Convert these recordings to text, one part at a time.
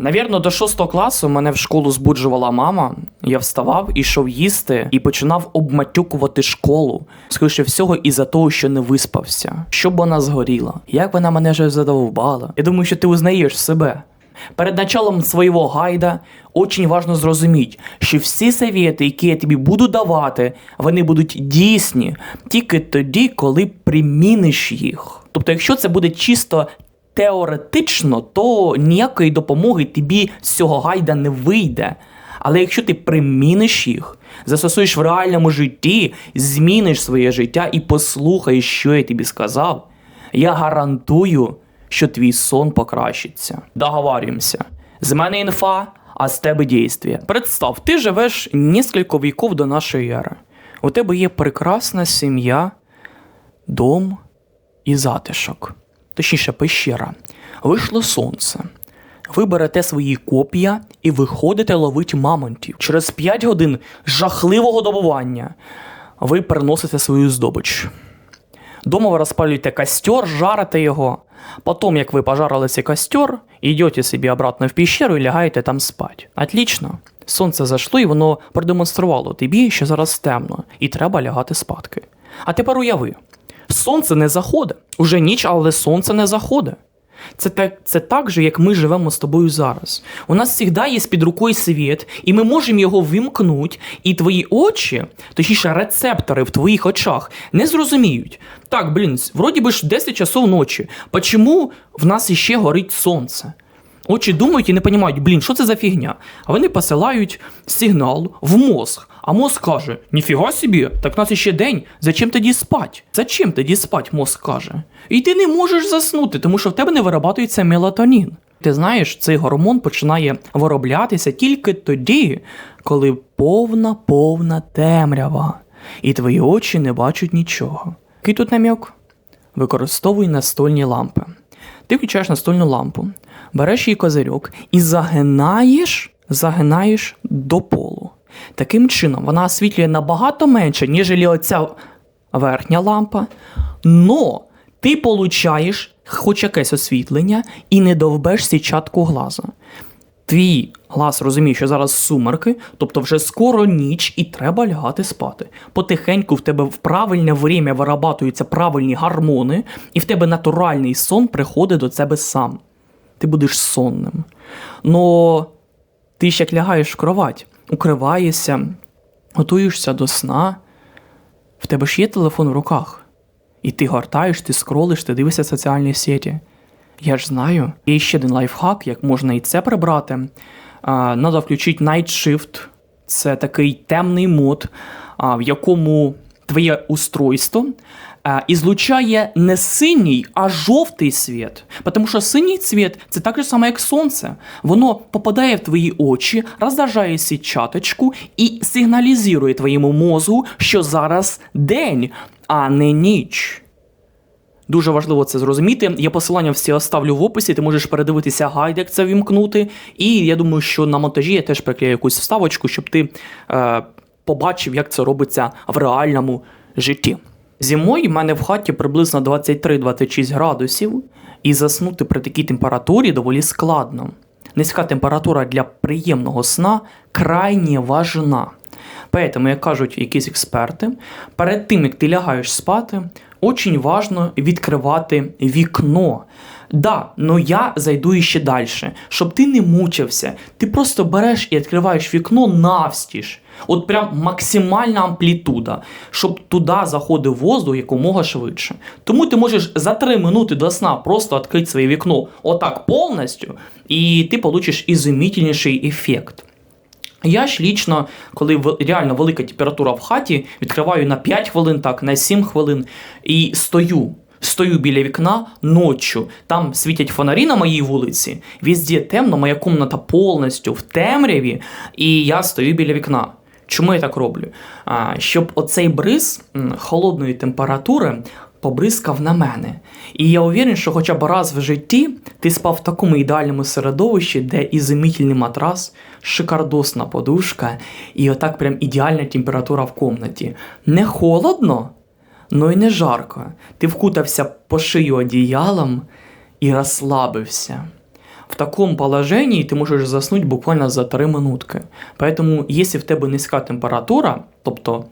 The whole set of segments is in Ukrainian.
Навірно, до шостого класу мене в школу збуджувала мама. Я вставав, ішов їсти і починав обматюкувати школу. Скоріше всього, із-за того, що не виспався. Щоб вона згоріла. Як вона мене вже задовбала. Я думаю, що ти узнаєш себе. Перед началом своего гайда очень важно зрозуміти, що всі совєти, які я тобі буду давати, вони будуть дійсні тільки тоді, коли приміниш їх. Тобто, якщо це буде чисто теоретично, то ніякої допомоги тобі з цього гайда не вийде. Але якщо ти приміниш їх, застосуєш в реальному житті, зміниш своє життя і послухаєш, що я тобі сказав, я гарантую, що твій сон покращиться. Договарюємося. З мене інфа, а з тебе дійствія. Представ, ти живеш несколько віков до нашої ери. У тебе є прекрасна сім'я, дом і затишок. Точніше, пещера. Вийшло сонце. Ви берете свої копія і виходите ловити мамонтів. Через 5 годин жахливого добування ви переносите свою здобич. Дома ви розпалюєте костер, жарите його. Потім, як ви пожарили цей костер, йдете собі обратно в пещеру і лягаєте там спати. Отлично. Сонце зайшло і воно продемонструвало тобі, що зараз темно, і треба лягати спадки. А тепер уяви: сонце не заходить. Уже ніч, але сонце не заходить. Це так, це так же, як ми живемо з тобою зараз. У нас завжди є під рукою світ, і ми можемо його вимкнути, і твої очі, точніше, рецептори в твоїх очах, не зрозуміють. Так, блін, вроді би ж 10 часов ночі. Почому в нас іще горить сонце? Очі думають і не розуміють, блін, що це за фігня? А вони посилають сигнал в мозг. А мозг каже: ніфіга собі, так нас іще день. Зачем тоді спать? Зачем тоді спать, мозг каже. І ти не можеш заснути, тому що в тебе не виробляється мелатонін. Ти знаєш, цей гормон починає вироблятися тільки тоді, коли повна повна темрява, і твої очі не бачать нічого. Який тут намік? Використовуй настольні лампи. Ти включаєш настольну лампу, береш її козирьок і загинаєш, загинаєш до полу. Таким чином, вона освітлює набагато менше, ніж оця верхня лампа. Но ти получаєш хоч якесь освітлення і не довбеш січатку глаза. Твій глаз розуміє, що зараз сумерки, тобто вже скоро ніч і треба лягати спати. Потихеньку в тебе в правильне время вирабатуються правильні гормони, і в тебе натуральний сон приходить до тебе сам. Ти будеш сонним. Но ти ж як лягаєш в кровать, укриваєшся, готуєшся до сна, в тебе ж є телефон в руках. І ти гортаєш, ти скролиш, ти дивишся соціальні сеті. Я ж знаю. Є ще один лайфхак, як можна і це прибрати. А, Надо включити Night Shift. Це такий темний мод, а, в якому твоє устройство а, ізлучає не синій, а жовтий світ. Тому що синій світ це так же саме, як сонце. Воно попадає в твої очі, роздражає сітчаточку і сигналізує твоєму мозку, що зараз день, а не ніч. Дуже важливо це зрозуміти. Я посилання всі оставлю в описі, ти можеш передивитися гайд, як це вімкнути. І я думаю, що на монтажі я теж приклею якусь вставочку, щоб ти е, побачив, як це робиться в реальному житті. Зимою в мене в хаті приблизно 23-26 градусів, і заснути при такій температурі доволі складно. Низька температура для приємного сна крайне важна. Поэтому, як кажуть якісь експерти, перед тим як ти лягаєш спати, очень важно відкривати вікно. Да, но я зайду іще далі, щоб ти не мучився. Ти просто береш і відкриваєш вікно навстіж. От прям максимальна амплітуда, щоб туди заходив воздух якомога швидше. Тому ти можеш за 3 минути до сна просто відкрити своє вікно отак повністю, і ти получиш ізумітельніший ефект. Я ж лічно, коли реально велика температура в хаті, відкриваю на 5 хвилин, так, на 7 хвилин і стою. Стою біля вікна ночі, там світять фонарі на моїй вулиці, везде темно, моя кімната повністю в темряві, і я стою біля вікна. Чому я так роблю? А, Щоб оцей бриз холодної температури побризкав на мене. І я уверен, що хоча б раз в житті ти спав в такому ідеальному середовищі, де ізумітельний матрас, шикардосна подушка, і отак прям ідеальна температура в комнаті. Не холодно, но й не жарко. Ти вкутався по шию одіялом і розслабився. в таком положении ты можеш заснути буквально за 3 минутки. Поэтому, якщо в тебе низька температура, тобто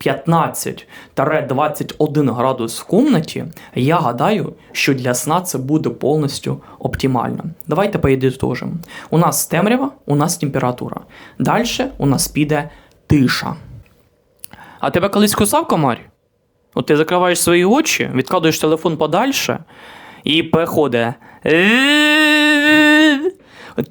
15-21 градус в комнаті, я гадаю, що для сна це буде повністю оптимально. Давайте поїдетожимо. У нас темрява, у нас температура. Далі у нас піде тиша. А тебе колись кусав комар? От ти закриваєш свої очі, відкладуєш телефон подальше і переходить.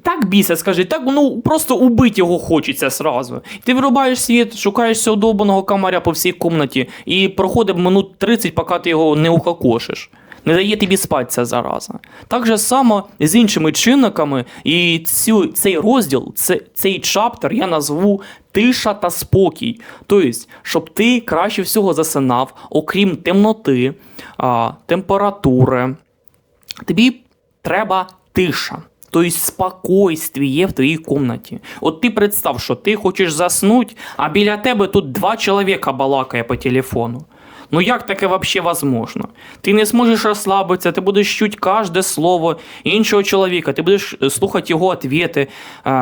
Так біса, скажи, так ну просто убити його хочеться сразу. Ти вирубаєш світ, шукаєш цього довбаного комаря по всій комнаті, і проходить минут 30, поки ти його не укокошиш. Не дає тобі спати зараза. Так же само з іншими чинниками, і цю, цей розділ, це, цей чаптер я назву тиша та спокій. Тобто, щоб ти краще всього засинав, окрім темноти, а, температури, тобі треба тиша. Тобто спокойствие в твоїй комнаті. От ти представ, що ти хочеш заснути, а біля тебе тут два чоловіка балакає по телефону. Ну як таке вообще возможно? Ти не зможеш розслабитися, ти будеш чути кожне слово іншого чоловіка, ти будеш слухати його ответи,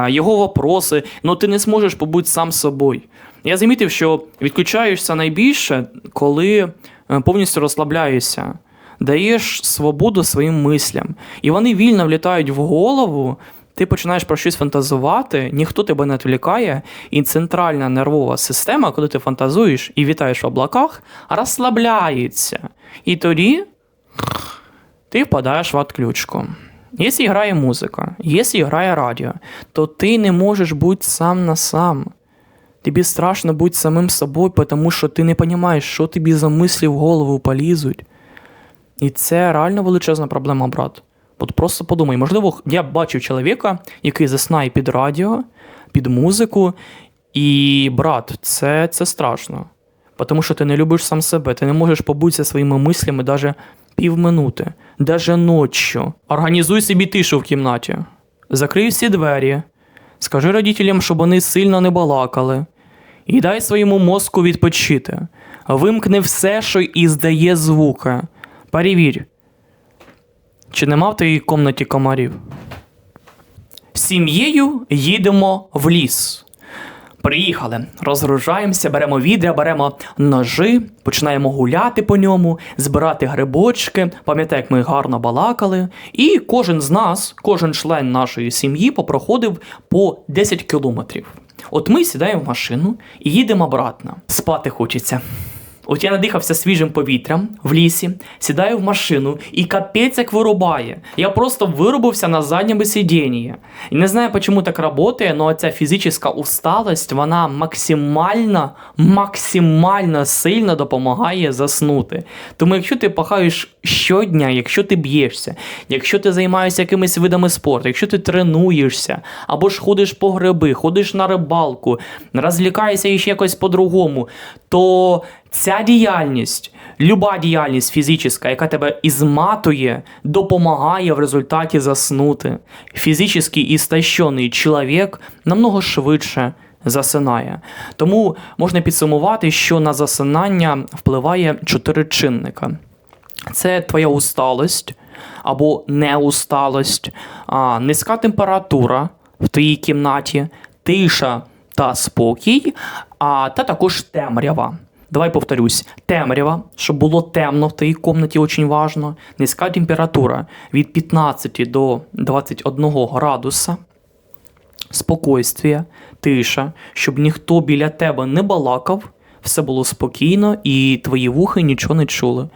його вопроси, але ти не зможеш побути сам собою. Я замітив, що відключаєшся найбільше, коли е, повністю розслабляєшся даєш свободу своїм мислям, і вони вільно влітають в голову. Ти починаєш про щось фантазувати, ніхто тебе не відвлікає, і центральна нервова система, коли ти фантазуєш і вітаєш в облаках, розслабляється. І тоді ти впадаєш в отключку. Якщо грає музика, якщо грає радіо, то ти не можеш бути сам на сам. Тобі страшно бути самим собою, тому що ти не розумієш, що тобі за мислі в голову полізуть. І це реально величезна проблема, брат. От просто подумай, можливо, я бачив чоловіка, який заснає під радіо, під музику, і брат, це це страшно. Тому що ти не любиш сам себе, ти не можеш побутися своїми мислями навіть півминути, навіть ночі. Організуй собі тишу в кімнаті, закрий всі двері, скажи родителям, щоб вони сильно не балакали, і дай своєму мозку відпочити. Вимкни все, що і здає звуки. Перевірь, чи нема в твоїй комнаті комарів? Сім'єю їдемо в ліс. Приїхали, розгружаємося, беремо відря, беремо ножи, починаємо гуляти по ньому, збирати грибочки. Пам'ятаю, як ми гарно балакали. І кожен з нас, кожен член нашої сім'ї попроходив по 10 кілометрів. От ми сідаємо в машину і їдемо обратно. Спати хочеться. От я надихався свіжим повітрям в лісі, сідаю в машину і капець як вирубає. Я просто вирубився на задньому сидінні. І не знаю, чому так працює, але ця фізична усталость, вона максимально, максимально сильно допомагає заснути. Тому якщо ти пахаєш щодня, якщо ти б'єшся, якщо ти займаєшся якимись видами спорту, якщо ти тренуєшся, або ж ходиш по гриби, ходиш на рибалку, розлікаєшся ще якось по-другому, то ця діяльність, люба діяльність фізична, яка тебе ізматує, допомагає в результаті заснути. Фізично істощений чоловік намного швидше засинає. Тому можна підсумувати, що на засинання впливає чотири чинника. Це твоя усталость або неусталость, низька температура в твоїй кімнаті, тиша та спокій, а та також темрява. Давай повторюсь, темрява, щоб було темно в твоїй кімнаті, дуже важливо. Низька температура від 15 до 21 градуса. Спокойствие, тиша, щоб ніхто біля тебе не балакав, все було спокійно і твої вухи нічого не чули.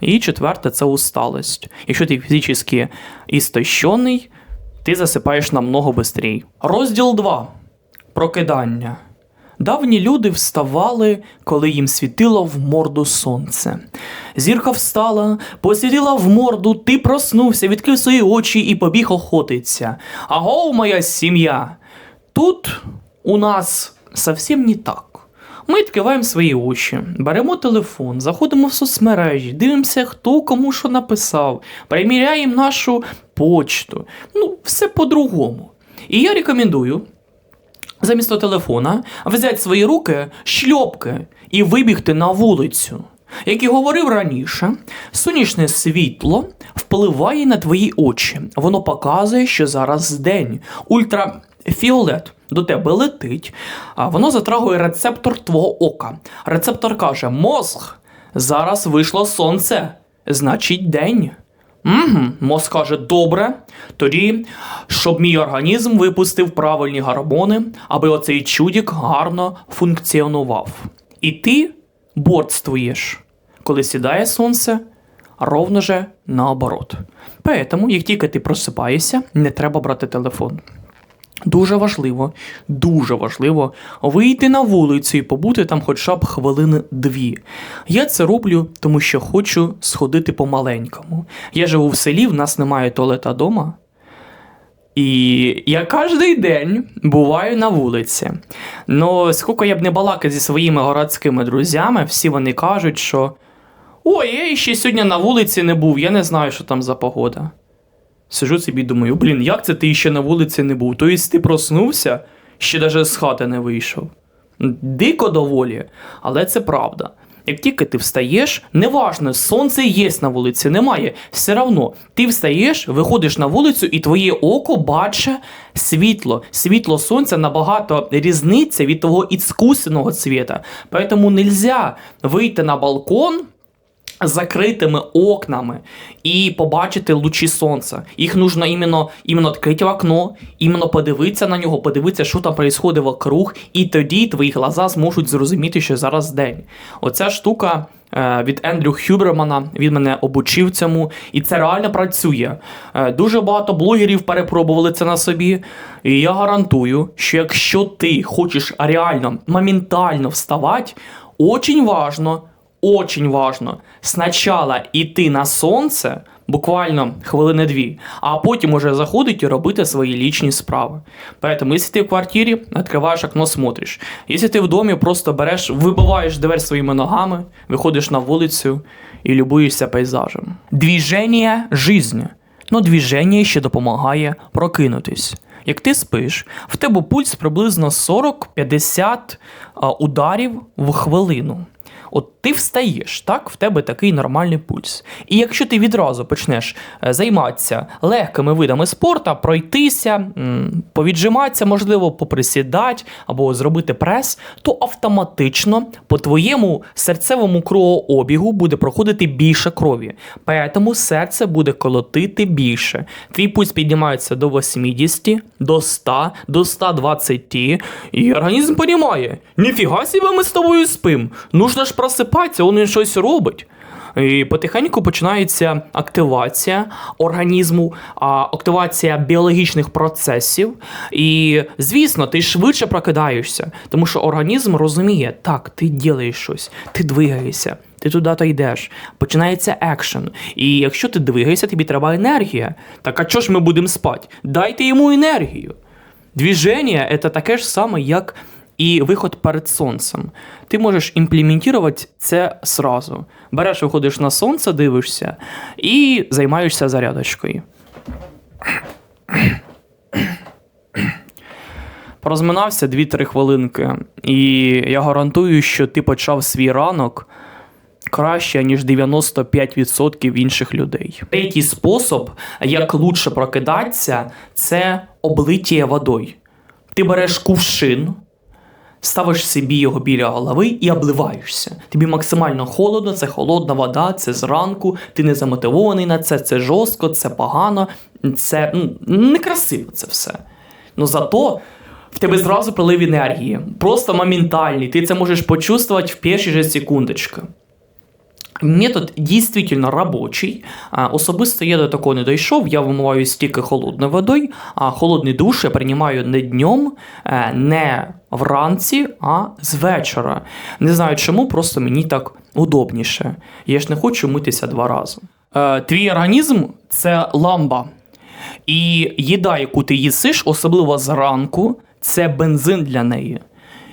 І четверте це усталость. Якщо ти фізично істощений, ти засипаєш намного швидше. Розділ 2. Прокидання. Давні люди вставали, коли їм світило в морду сонце. Зірка встала, посвітила в морду, ти проснувся, відкрив свої очі і побіг охотиться. Аго, моя сім'я! Тут у нас зовсім не так. Ми відкриваємо свої очі, беремо телефон, заходимо в соцмережі, дивимося, хто кому що написав, переміряємо нашу почту. Ну, все по-другому. І я рекомендую замість телефона взяти свої руки, шльопки і вибігти на вулицю. Як і говорив раніше, сонячне світло впливає на твої очі. Воно показує, що зараз день. Ультрафіолет до тебе летить, а воно затрагує рецептор твого ока. Рецептор каже: мозг, зараз вийшло сонце, значить день. Угу, мозк каже, добре. Тоді, щоб мій організм випустив правильні гормони, аби оцей чудік гарно функціонував. І ти борствуєш, коли сідає сонце, ровно же наоборот. Поэтому, як тільки ти просипаєшся, не треба брати телефон. Дуже важливо, дуже важливо вийти на вулицю і побути там хоча б хвилини дві. Я це роблю, тому що хочу сходити по-маленькому. Я живу в селі, в нас немає туалета вдома. І я кожен день буваю на вулиці. Ну, скільки я б не балакав зі своїми городськими друзями, всі вони кажуть, що ой, я ще сьогодні на вулиці не був, я не знаю, що там за погода. Сижу собі думаю, блін, як це ти ще на вулиці не був? Тобто ти проснувся, ще навіть з хати не вийшов. Дико доволі, але це правда. Як тільки ти встаєш, неважно, сонце є на вулиці, немає. Все одно, ти встаєш, виходиш на вулицю, і твоє око бачить світло. Світло сонця набагато різниця від того іскусного цвіта. Поэтому нельзя вийти на балкон закритими окнами і побачити лучі сонця. Їх нужно іменно, іменно відкрити окно, іменно подивитися на нього, подивитися, що там відбувається вокруг, і тоді твої глаза зможуть зрозуміти, що зараз день. Оця штука. е, Від Ендрю Хюбермана він мене обучив цьому, і це реально працює. Е, Дуже багато блогерів перепробували це на собі. І я гарантую, що якщо ти хочеш реально моментально вставати, очень важно очень важно спочатку йти на сонце, буквально хвилини дві, а потім уже заходити і робити свої лічні справи. Поэтому, якщо ти в квартирі, відкриваєш окно, смотриш. Якщо ти в домі, просто береш, вибиваєш дверь своїми ногами, виходиш на вулицю і любуєшся пейзажем. Двіження жизни. Ну, двіження ще допомагає прокинутись. Як ти спиш, в тебе пульс приблизно 40-50 ударів в хвилину. От ти встаєш, так, в тебе такий нормальний пульс. І якщо ти відразу почнеш е, займатися легкими видами спорту, пройтися, повіджиматися, можливо, поприсідати або зробити прес, то автоматично по твоєму серцевому кровообігу буде проходити більше крові. Поэтому серце буде колотити більше. Твій пульс піднімається до 80, до 100, до 120, і організм розуміє, ніфіга себе ми з тобою спим. Нужно ж просипатися, він щось робить. І потихеньку починається активація організму, активація біологічних процесів. І, звісно, ти швидше прокидаєшся, тому що організм розуміє, так, ти ділаєш щось, ти двигаєшся. Ти туди-то йдеш, починається екшен. І якщо ти двигаєшся, тобі треба енергія. Так а чого ж ми будемо спати? Дайте йому енергію. Двіження це таке ж саме, як і виход перед сонцем. Ти можеш імплементувати це сразу. Береш, виходиш на сонце, дивишся і займаєшся зарядочкою. Порозминався 2-3 хвилинки, і я гарантую, що ти почав свій ранок краще, ніж 95% інших людей. Третій спосіб, як лучше прокидатися, це облиття водою. Ти береш кувшин, ставиш собі його біля голови і обливаєшся. Тобі максимально холодно, це холодна вода, це зранку, ти не замотивований на це, це жорстко, це погано, це ну, некрасиво це все. Ну зато в тебе зразу прилив енергії, просто моментальний. Ти це можеш почувствувати в перші же секундочки. Метод дійсно робочий. Особисто я до такого не дійшов. Я вимиваюсь тільки холодною водою, а холодний душ я приймаю не днем, е, не вранці, а з вечора. Не знаю чому, просто мені так удобніше. Я ж не хочу митися два рази. Е, Твій організм це ламба. І їда, яку ти їсиш, особливо зранку, це бензин для неї.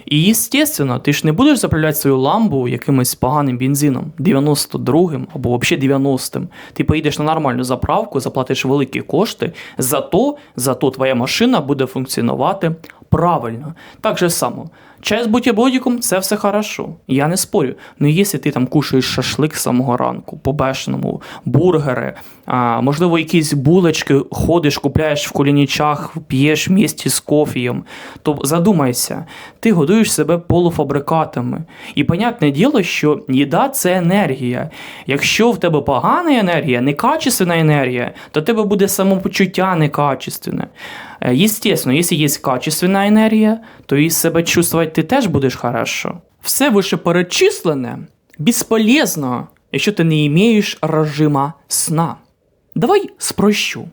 І, естественно, ти ж не будеш заправляти свою ламбу якимось поганим бензином, 92-м або взагалі 90-м. Ти поїдеш на нормальну заправку, заплатиш великі кошти, зато, зато твоя машина буде функціонувати Правильно, так же само. Чай з бутербродиком – це все хорошо. Я не спорю. Ну, якщо ти там кушаєш шашлик з самого ранку, по-бешеному, бургери, а, можливо, якісь булочки, ходиш, купляєш в колінічах, п'єш в місті з кофієм, то задумайся, ти годуєш себе полуфабрикатами. І понятне діло, що їда це енергія. Якщо в тебе погана енергія, некачественна енергія, то тебе буде самопочуття некачественне. Естественно, якщо є качественна енергія, то і себе чувствувати ти теж будеш хорошо. Все вищеперечислене безполезно, якщо ти не маєш режима сна. Давай спрощу.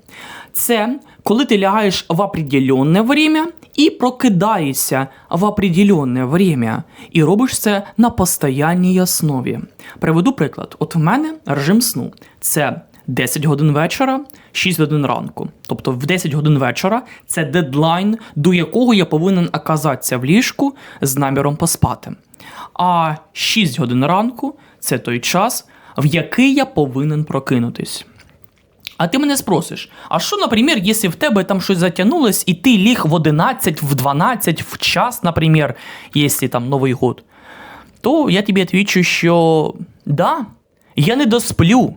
Це коли ти лягаєш в определенне время і прокидаєшся в определенне время, і робиш це на постоянній основі. Приведу приклад: от в мене режим сну це 10 годин вечора, 6 годин ранку. Тобто в 10 годин вечора це дедлайн, до якого я повинен оказатися в ліжку з наміром поспати. А 6 годин ранку це той час, в який я повинен прокинутись. А ти мене спросиш, а що, наприклад, якщо в тебе там щось затягнулось, і ти ліг в 11, в 12, в час, наприклад, якщо там Новий год, то я тобі відвічу, що да, я не досплю.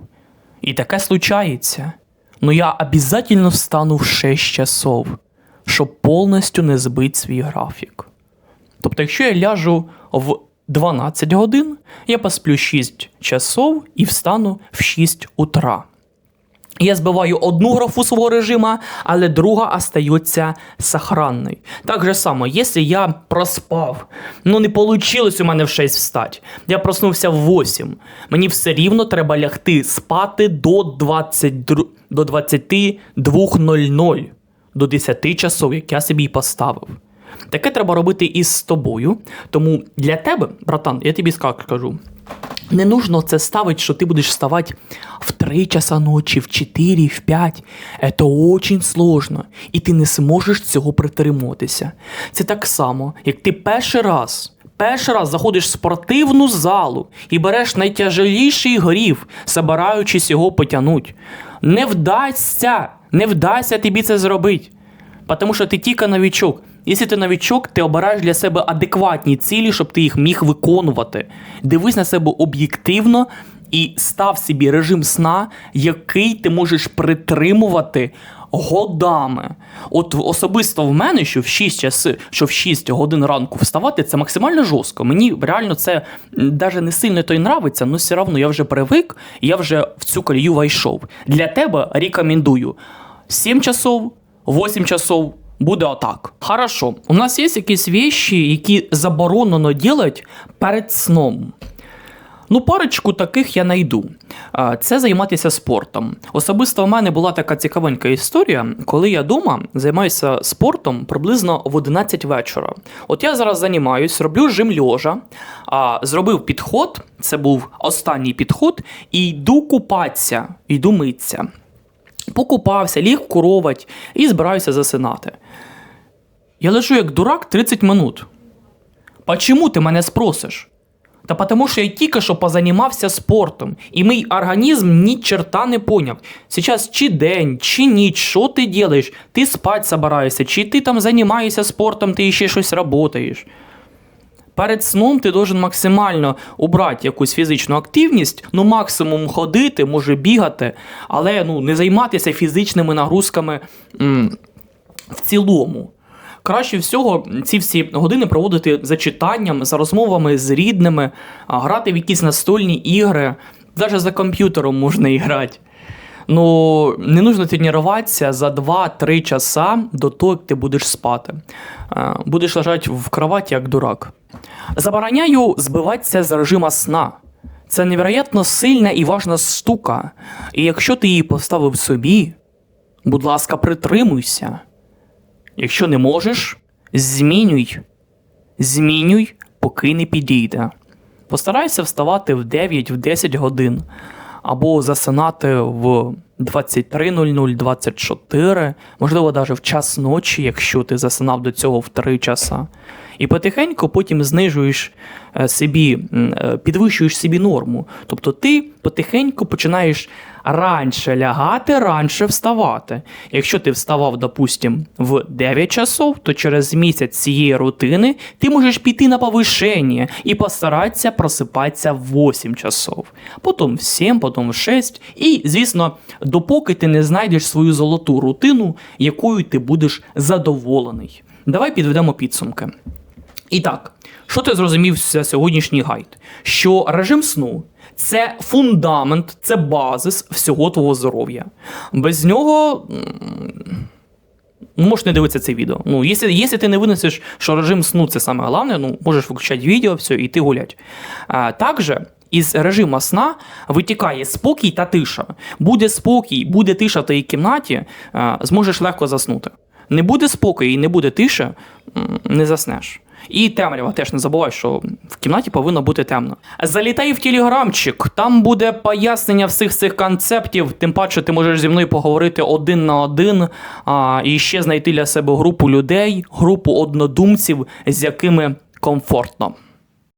І таке случається. Но я обязательно встану в 6 часов, щоб повністю не збити свій графік. Тобто, якщо я ляжу в 12 годин, я посплю 6 часов і встану в 6 утра. Я збиваю одну графу свого режима, але друга остається сохранною. Так же само, якщо я проспав, ну не вийшло у мене в 6 встати, я проснувся в 8, мені все рівно треба лягти спати до 22 до 22.00, до 10 часов, як я собі й поставив. Таке треба робити і з тобою. Тому для тебе, братан, я тобі скажу, не нужно це ставити, що ти будеш вставати в 3 часа ночі, в 4, в 5. Це очень сложно. І ти не зможеш цього притримуватися. Це так само, як ти перший раз. Перший раз заходиш в спортивну залу і береш найтяжеліший горів, збираючись його потягнути. Не вдасться, не вдасться тобі це зробити. Тому що ти тільки новічок. Якщо ти новічок, ти обираєш для себе адекватні цілі, щоб ти їх міг виконувати. Дивись на себе об'єктивно і став собі режим сна, який ти можеш притримувати годами. От особисто в мене, що в 6 часи, що в 6 годин ранку вставати, це максимально жорстко. Мені реально це навіть не сильно то й нравиться, але все одно я вже привик, я вже в цю колію війшов. Для тебе рекомендую 7 часов, 8 часов. Буде отак. Хорошо. У нас є якісь вещі, які заборонено робити перед сном. Ну, парочку таких я знайду. А, Це займатися спортом. Особисто в мене була така цікавенька історія, коли я вдома займаюся спортом приблизно в 11 вечора. От я зараз займаюсь, роблю жим льожа, зробив підход, це був останній підход, і йду купатися, йду митися. Покупався, ліг куровать і збираюся засинати. Я лежу як дурак 30 минут. Почему ти мене спросиш? Та потому що я тільки що позанімався спортом, і мій організм ні черта не поняв. Сейчас чи день, чи ніч, що ти делаєш? Ти спать собираєшся, чи ти там займаєшся спортом, ти ще щось работаєш. Перед сном ти должен максимально убрати якусь фізичну активність, ну максимум ходити, може бігати, але ну, не займатися фізичними нагрузками м, в цілому. Краще всього ці всі години проводити за читанням, за розмовами з рідними, грати в якісь настольні ігри, навіть за комп'ютером можна і грати. Ну, не нужно тренуватися за 2-3 часа до того, як ти будеш спати. Е, Будеш лежати в кроваті як дурак. Забороняю збиватися з режима сна. Це невероятно сильна і важна штука. І якщо ти її поставив собі, будь ласка, притримуйся. Якщо не можеш, змінюй. Змінюй, поки не підійде. Постарайся вставати в 9-10 годин або засинати в 23.00, 24, можливо, навіть в час ночі, якщо ти засинав до цього в 3 часа. І потихеньку потім знижуєш е, собі, е, підвищуєш собі норму. Тобто ти потихеньку починаєш раніше лягати, раніше вставати. Якщо ти вставав, допустим, в 9 часов, то через місяць цієї рутини ти можеш піти на повишення і постаратися просипатися в 8 часов. Потім в 7, потім в 6. І, звісно, допоки ти не знайдеш свою золоту рутину, якою ти будеш задоволений. Давай підведемо підсумки. І так, що ти зрозумів за сьогоднішній гайд? Що режим сну це фундамент, це базис всього твого здоров'я. Без нього. Ну, можеш не дивитися це відео. Ну, якщо, якщо ти не винесеш, що режим сну це саме головне, ну можеш виключати відео, все, і йти гулять. А, також із режиму сна витікає спокій та тиша. Буде спокій, буде тиша в твоїй кімнаті, а, зможеш легко заснути. Не буде спокою і не буде тиші, м, не заснеш. І темрява теж не забувай, що в кімнаті повинно бути темно. Залітай в телеграмчик, там буде пояснення всіх цих концептів. Тим паче, ти можеш зі мною поговорити один на один а, і ще знайти для себе групу людей, групу однодумців, з якими комфортно.